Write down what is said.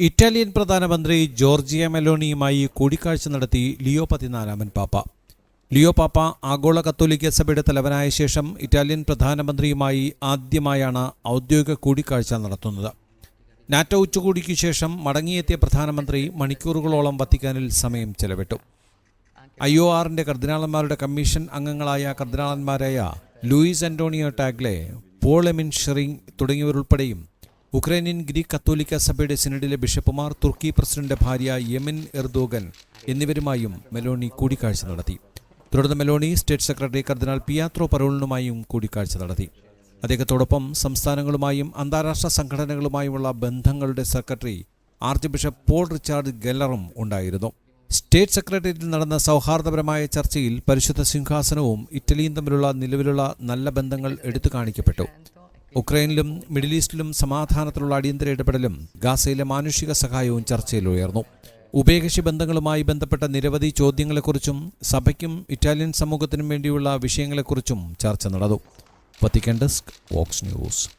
Italian പ്രധാനമന്ത്രി Georgia മെലോണിയുമായി കൂടിക്കാഴ്ച നടത്തി ലിയോ പതിനാലാമൻ പാപ്പ. ലിയോ പാപ്പ ആഗോള കത്തോലിക്ക സഭയുടെ തലവനായ ശേഷം ഇറ്റാലിയൻ പ്രധാനമന്ത്രിയുമായി ആദ്യമായാണ് ഔദ്യോഗിക കൂടിക്കാഴ്ച നടത്തുന്നത്. നാറ്റോ ഉച്ചകോടിക്കു ശേഷം മടങ്ങിയെത്തിയ പ്രധാനമന്ത്രി മണിക്കൂറുകളോളം വത്തിക്കാനിൽ സമയം ചെലവിട്ടു. ഐ ഒ ആറിന്റെ കർദിനാളന്മാരുടെ കമ്മീഷൻ അംഗങ്ങളായ കർദിനാളന്മാരായ Luis Antonio Tagle Paul Emil sharing തുടങ്ങിയവരുൾപ്പെടെയും ഉക്രൈനിയൻ ഗ്രീക്ക് കത്തോലിക്ക സഭയുടെ സിനഡിലെ ബിഷപ്പുമാർ തുർക്കി പ്രസിഡന്റ് ഭാര്യ യെമിൻ എർദോഗൻ എന്നിവരുമായും മെലോണി കൂടിക്കാഴ്ച നടത്തി. തുടർന്ന് Meloni state secretary cardinal Pietro പറോളിനുമായും കൂടിക്കാഴ്ച നടത്തി. അദ്ദേഹത്തോടൊപ്പം സംസ്ഥാനങ്ങളുമായും അന്താരാഷ്ട്ര സംഘടനകളുമായുമുള്ള ബന്ധങ്ങളുടെ secretary archbishop Paul Richard ഗെല്ലറും ഉണ്ടായിരുന്നു. സ്റ്റേറ്റ് സെക്രട്ടേറിയറ്റിൽ നടന്ന സൗഹാർദ്ദപരമായ ചർച്ചയിൽ പരിശുദ്ധ സിംഹാസനവും ഇറ്റലിയും തമ്മിലുള്ള നിലവിലുള്ള നല്ല ബന്ധങ്ങൾ എടുത്തു കാണിക്കപ്പെട്ടു. ഉക്രൈനിലും മിഡിൽ ഈസ്റ്റിലും സമാധാനത്തിലുള്ള അടിയന്തര ഇടപെടലും ഗാസയിലെ മാനുഷിക സഹായവും ചർച്ചയിൽ ഉയർന്നു. ഉഭയകക്ഷി ബന്ധങ്ങളുമായി ബന്ധപ്പെട്ട നിരവധി ചോദ്യങ്ങളെക്കുറിച്ചും സഭയ്ക്കും ഇറ്റാലിയൻ സമൂഹത്തിനും വേണ്ടിയുള്ള വിഷയങ്ങളെക്കുറിച്ചും ചർച്ച നടന്നു. Vatican desk Vox news.